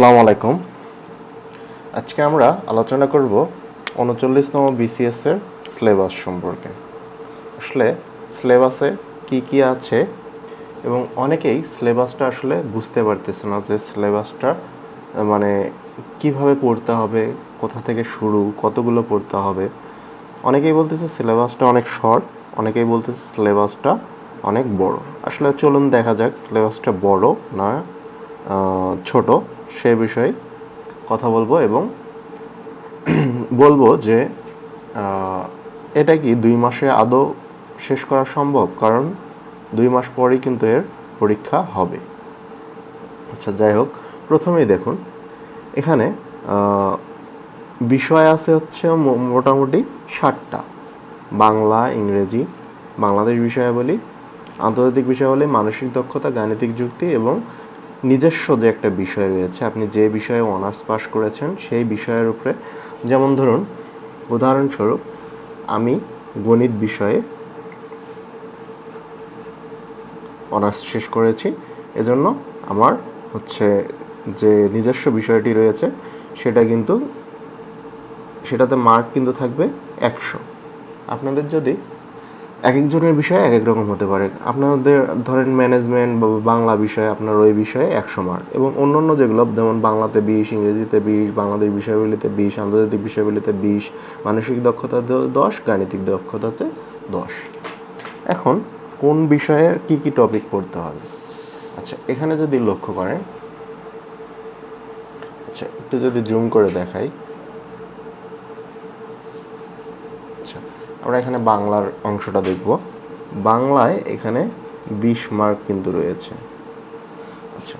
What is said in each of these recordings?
আসসালামু আলাইকুম। আজকে আমরা আলোচনা করব উনচল্লিশতম বিসিএস এর সিলেবাস সম্পর্কে। আসলে সিলেবাসে কি কি আছে এবং অনেকেই সিলেবাসটা আসলে বুঝতে পারতেছে না যে সিলেবাসটা মানে কীভাবে পড়তে হবে, কোথা থেকে শুরু, কতগুলো পড়তে হবে। অনেকেই বলতেছে সিলেবাসটা অনেক শর্ট অনেকেই বলতেছে সিলেবাসটা অনেক বড়। আসলে চলুন দেখা যাক সিলেবাসটা বড় না ছোট। সে বিষয়ে কথা বলব এবং বলব যে এটা কি দুই মাসে আদৌ শেষ করা সম্ভব? কারণ দুই মাস পরেই কিন্তু এর পরীক্ষা হবে। আচ্ছা যাই হোক, প্রথমেই দেখুন, এখানে বিষয় আছে হচ্ছে মোটামুটি ষাটটা। বাংলা, ইংরেজি, বাংলাদেশ বিষয়াবলী, আন্তর্জাতিক বিষয়াবলী, মানসিক দক্ষতা, গাণিতিক যুক্তি এবং নিজস্ব যে একটা বিষয় রয়েছে, আপনি যে বিষয়ে অনার্স পাস করেছেন, সেই বিষয়ের উপরে যেমন ধরুন, উদাহরণস্বরূপ, আমি গণিত বিষয়ে অনার্স শেষ করেছি, এজন্য আমার হচ্ছে যে নিজস্ব বিষয়টি রয়েছে, সেটা কিন্তু, সেটাতে মার্ক কিন্তু থাকবে একশো। আপনাদের যদি এক একজনের বিষয়ে এক এক রকম হতে পারে। আপনাদের ধরেন ম্যানেজমেন্ট বা বাংলা বিষয়ে, আপনার ওই বিষয়ে একশো মার্ক এবং অন্য অন্য যেগুলো, যেমন বাংলাতে বিশ, ইংরেজিতে বিশ, বাংলাদেশ বিষয়গুলিতে বিশ, আন্তর্জাতিক বিষয়গুলিতে বিশ, মানসিক দক্ষতাতে দশ, গাণিতিক দক্ষতাতে দশ। এখন কোন বিষয়ে কি কি টপিক পড়তে হবে? আচ্ছা এখানে যদি লক্ষ্য করেন আচ্ছা একটু যদি জুম করে দেখাই। আচ্ছা আমরা এখানে বাংলার অংশটা দেখব। বাংলায় এখানে বিশ মার্ক কিন্তু রয়েছে। আচ্ছা।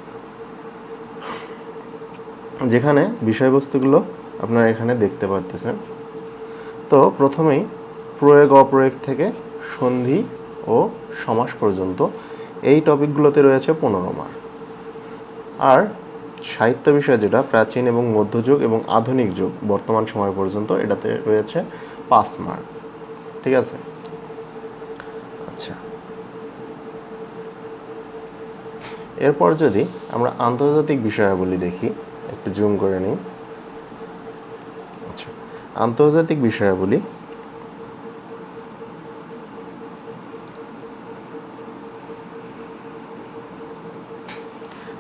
যেখানে বিষয়বস্তুগুলো আপনারা এখানে দেখতে পাচ্ছেন তো প্রথমেই প্রয়োগ অপ্রয়োগ থেকে সন্ধি ও সমাস পর্যন্ত এই টপিকগুলোতে রয়েছে পনেরো মার্ক আর সাহিত্য বিষয় যেটা, প্রাচীন এবং মধ্যযুগ এবং আধুনিক যুগ, বর্তমান সময় পর্যন্ত এটাতে রয়েছে পাঁচ মার্ক ঠিক আছে? আচ্ছা। এরপর যদি আমরা আন্তর্জাতিক বিষয়াবলী দেখি, একটু জুম করে নিই। আচ্ছা আন্তর্জাতিক বিষয়াবলী।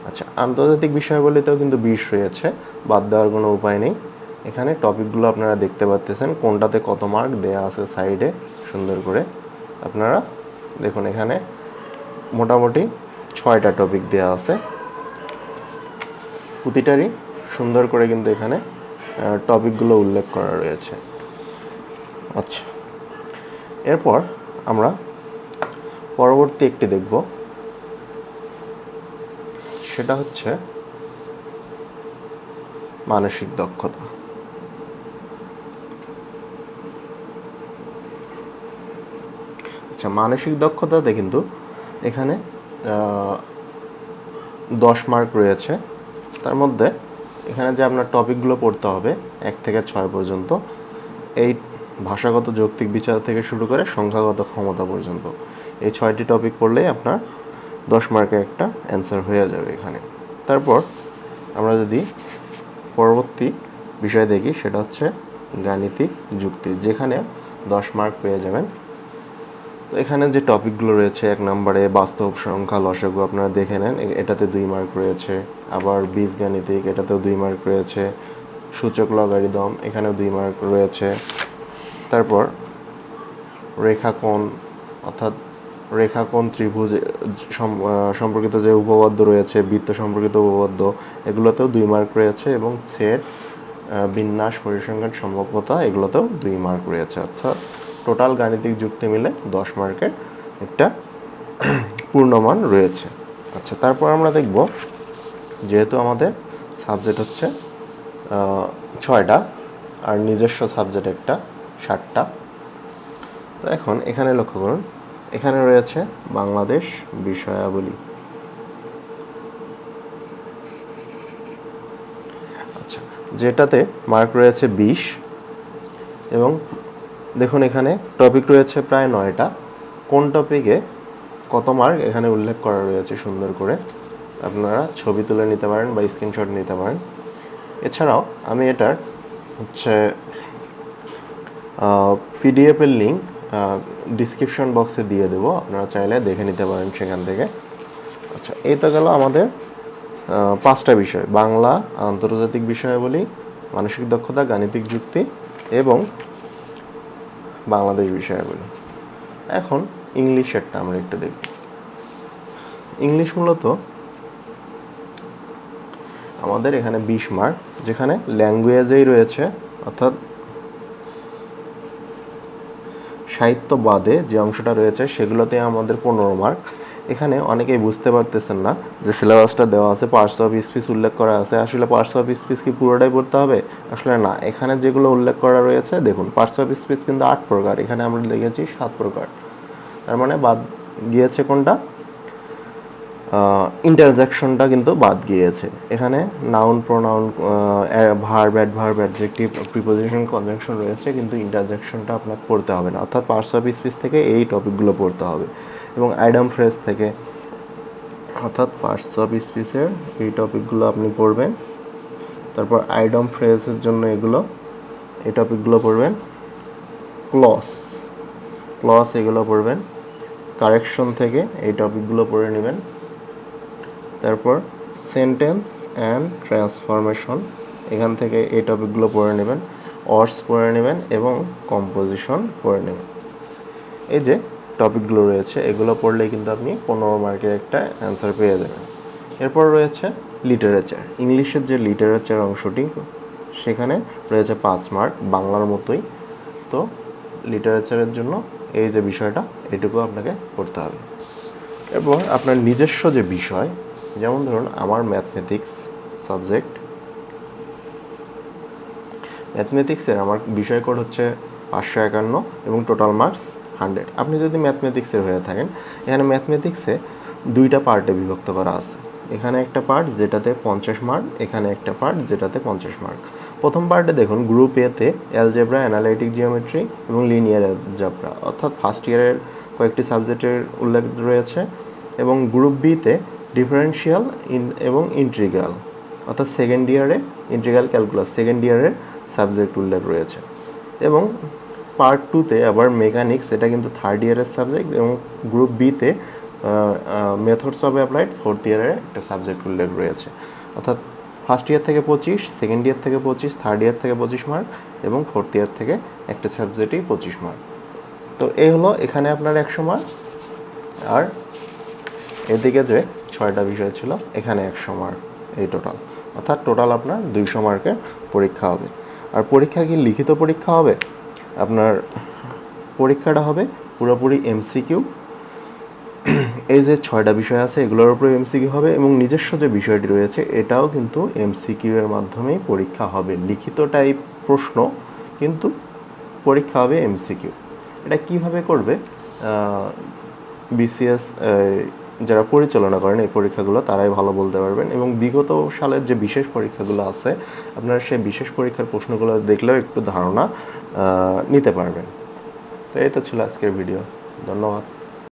আচ্ছা আন্তর্জাতিক বিষয়াবলীতেও কিন্তু বিষ রয়েছে, বাদ দেওয়ার কোনো উপায় নেই। এখানে টপিকগুলো আপনারা দেখতে পাচ্ছেন কোনটাতে কত মার্ক দেয়া আছে সাইডে সুন্দর করে। আপনারা দেখুন এখানে মোটামুটি ছয়টা টপিক দেয়া আছে। প্রতিটারই সুন্দর করে কিন্তু এখানে টপিকগুলো উল্লেখ করা রয়েছে। আচ্ছা এরপর আমরা পরবর্তী একটি দেখব। সেটা হচ্ছে মানসিক দক্ষতা। আচ্ছা মানসিক দক্ষতাতে কিন্তু এখানে দশ মার্ক রয়েছে। তার মধ্যে এখানে যে আপনার টপিকগুলো পড়তে হবে, এক থেকে ছয় পর্যন্ত, এই ভাষাগত যৌক্তিক বিচার থেকে শুরু করে সংখ্যাগত ক্ষমতা পর্যন্ত, এই ছয়টি টপিক পড়লেই আপনার দশ মার্কের একটা অ্যান্সার হয়ে যাবে এখানে। তারপর আমরা যদি পরবর্তী বিষয় দেখি, সেটা হচ্ছে গাণিতিক যুক্তি, যেখানে দশ মার্ক পেয়ে যাবেন তো এখানে যে টপিকগুলো রয়েছে, এক নম্বরে বাস্তব সংখ্যা লসাগু আপনারা দেখে নেন। এটাতে দুই মার্ক রয়েছে। আবার বীজগাণিতিক, এটাতেও দুই মার্ক রয়েছে। সূচক লগারিদম, এখানেও দুই মার্ক রয়েছে। তারপর রেখাকোণ, অর্থাৎ রেখাকোণ ত্রিভুজ সম- সম্পর্কিত যে উপপাদ্য রয়েছে, বৃত্ত সম্পর্কিত উপপাদ্য, এগুলোতেও দুই মার্ক রয়েছে এবং সেট বিন্যাস, পরিসংখ্যান, সম্ভাব্যতা, এগুলোতেও দুই মার্ক রয়েছে। অর্থাৎ টোটাল গাণিতিক যুক্তি মিলে দশ মার্কের একটা পূর্ণমান রয়েছে। আচ্ছা তারপর আমরা দেখব যেহেতু আমাদের সাবজেক্ট হচ্ছে ছয়টা, আর নিজস্ব সাবজেক্ট একটা ষাটটা। তো এখন এখানে লক্ষ্য করুন, এখানে রয়েছে বাংলাদেশ বিষয়াবলী। আচ্ছা যেটাতে মার্ক রয়েছে বিশ এবং দেখুন এখানে টপিক রয়েছে প্রায় নয়টা। কোন টপিকে কত মার্ক এখানে উল্লেখ করা রয়েছে সুন্দর করে? আপনারা ছবি তুলে নিতে পারেন বা স্ক্রিনশট নিতে পারেন। এছাড়াও আমি এটার হচ্ছে পিডিএফ এর লিঙ্ক ডিসক্রিপশন বক্সে দিয়ে দেবো। আপনারা চাইলে দেখে নিতে পারেন সেখান থেকে। আচ্ছা এই তো গেল আমাদের পাঁচটা বিষয়। বাংলা, আন্তর্জাতিক বিষয়াবলী, মানসিক দক্ষতা, গাণিতিক যুক্তি এবং বাংলাদেশ বিষয়াবলী এখন ইংলিশেরটা আমরা একটু দেখব ইংলিশ মূলত আমাদের এখানে বিশ মার্ক যেখানে ল্যাঙ্গুয়েজেই রয়েছে, অর্থাৎ সাহিত্য বাদে যে অংশটা রয়েছে, সেগুলোতে আমাদের পনেরো মার্ক এখানে অনেকেই বুঝতে পারতেছেন না যে সিলেবাসটা দেওয়া আছে পার্টস অফ স্পিচ উল্লেখ করা আছে। আসলে পার্টস অফ স্পিচ কি পুরোটাই পড়তে হবে? আসলে না। এখানে যেগুলো উল্লেখ করা রয়েছে, দেখুন পার্টস অফ স্পিচ কিন্তু আট প্রকার। এখানে আমরা লিখেছি সাত প্রকার। তার মানে বাদ গিয়েছে কোনটা? ইন্টারজেকশনটা কিন্তু বাদ গিয়েছে। এখানে noun pronoun verb adverb adjective preposition conjunction রয়েছে, কিন্তু ইন্টারজেকশনটা আপনাকে পড়তে হবে না। অর্থাৎ পার্টস অফ স্পিচ থেকে এই টপিকগুলো পড়তে হবে। এবং আইডাম ফ্রেজ থেকে। অর্থাৎ পার্টস অফ স্পিচের এই টপিকগুলো আপনি পড়বেন। তারপর আইডম ফ্রেজের জন্য এগুলো, এই টপিকগুলো পড়বেন। ক্লস ক্লস এগুলো পড়বেন। কারেকশন থেকে এই টপিকগুলো পড়ে নেবেন। তারপর সেন্টেন্স অ্যান্ড ট্রান্সফরমেশন এখান থেকে এই টপিকগুলো পড়ে নেবেন। অর্স পড়ে নেবেন এবং কম্পোজিশন পড়ে নেবেন। এই যে টপিকগুলো রয়েছে, এগুলো পড়লে কিন্তু আপনি পনেরো মার্কের একটা অ্যান্সার পেয়ে যাবেন। এরপর রয়েছে লিটারেচার ইংলিশের যে লিটারেচার অংশটি, সেখানে রয়েছে পাঁচ মার্ক বাংলার মতোই। তো লিটারেচারের জন্য এই যে বিষয়টা, এটুকু আপনাকে পড়তে হবে। এরপর আপনার নিজস্ব যে বিষয়, যেমন ধরুন আমার ম্যাথমেটিক্স সাবজেক্ট ম্যাথমেটিক্সের আমার বিষয় কোড হচ্ছে পাঁচশো একান্ন এবং টোটাল মার্কস হান্ড্রেড। আপনি যদি ম্যাথমেটিক্সের হয়ে থাকেন, এখানে ম্যাথমেটিক্সে দুইটা পার্টে বিভক্ত করা আছে। এখানে একটা পার্ট যেটাতে পঞ্চাশ মার্ক এখানে একটা পার্ট যেটাতে পঞ্চাশ মার্ক প্রথম পার্টে দেখুন গ্রুপ এতে অ্যালজেব্রা অ্যানালাইটিক জিওমেট্রি এবং লিনিয়ার অ্যালজেব্রা অর্থাৎ ফার্স্ট ইয়ারের কয়েকটি সাবজেক্টের উল্লেখ রয়েছে এবং গ্রুপ বিতে ডিফারেন্সিয়াল ইন এবং ইন্টিগ্রাল অর্থাৎ সেকেন্ড ইয়ারে ইন্টিগ্রাল ক্যালকুলাস সেকেন্ড ইয়ারের সাবজেক্ট উল্লেখ রয়েছে। এবং পার্ট টুতে আবার মেকানিক্স এটা কিন্তু থার্ড ইয়ারের সাবজেক্ট এবং গ্রুপ বিতে মেথডস অফ অ্যাপ্লাইড ফোর্থ ইয়ারের একটা সাবজেক্ট উল্লেখ রয়েছে। অর্থাৎ ফার্স্ট ইয়ার থেকে পঁচিশ সেকেন্ড ইয়ার থেকে পঁচিশ থার্ড ইয়ার থেকে পঁচিশ মার্ক এবং ফোর্থ ইয়ার থেকে একটা সাবজেক্টই পঁচিশ মার্ক তো এই হলো এখানে আপনার একশো মার্ক আর এদিকে যে ছয়টা বিষয় ছিল, এখানে একশো মার্ক এই টোটাল অর্থাৎ টোটাল আপনার দুইশো মার্কের পরীক্ষা হবে। আর পরীক্ষা কি লিখিত পরীক্ষা হবে? আপনার পরীক্ষাটা হবে পুরোপুরি এমসিকিউ এই যে ছয়টা বিষয় আছে, এগুলোর উপরে এমসিকিউ হবে এবং নিজস্ব যে বিষয়টি রয়েছে, এটাও কিন্তু এমসিকিউ এর মাধ্যমেই পরীক্ষা হবে। লিখিত টাইপ প্রশ্ন, কিন্তু পরীক্ষা হবে এমসিকিউ এটা কীভাবে করবে? বিসিএস যারা পরিচালনা করেন, এই পরীক্ষাগুলো তারাই ভালো বলতে পারবেন। এবং বিগত সালের যে বিশেষ পরীক্ষাগুলো আছে, আপনারা সেই বিশেষ পরীক্ষার প্রশ্নগুলো দেখলেও একটু ধারণা নিতে পারবেন। তো এই তো ছিল আজকের ভিডিও। ধন্যবাদ।